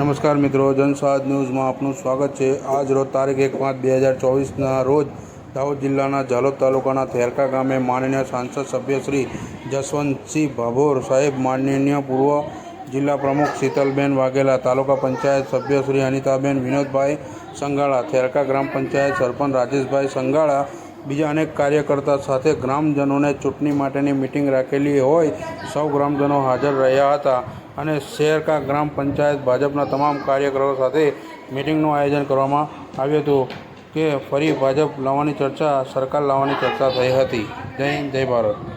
નમસ્કાર મિત્રો જનસ્વાદ ન્યૂઝમાં આપનું સ્વાગત છે. આજ રોજ તારીખ એક પાંચ બે હજાર ચોવીસના રોજ દાહોદ જિલ્લાના ઝાલોદ તાલુકાના થેરકા ગામે માનનીય સાંસદ સભ્ય શ્રી જસવંતસિંહ ભાભોર સાહેબ, માનનીય પૂર્વ જિલ્લા પ્રમુખ શીતલબેન વાઘેલા, તાલુકા પંચાયત સભ્ય શ્રી અનિતાબેન વિનોદભાઈ સંગાળા, થેરકા ગ્રામ પંચાયત સરપંચ રાજેશભાઈ સંગાળા, બીજા અનેક કાર્યકર્તા સાથે ગ્રામજનોને ચૂંટણી માટેની મિટિંગ રાખેલી હોય, સૌ ગ્રામજનો હાજર રહ્યા હતા. અને શહેરકા ગ્રામ પંચાયત ભાજપના તમામ કાર્યકરો સાથે મિટિંગનું આયોજન કરવામાં આવ્યું હતું કે ફરી ભાજપ લાવવાની ચર્ચા, સરકાર લાવવાની ચર્ચા થઈ હતી. જય હિન્દ, જય ભારત.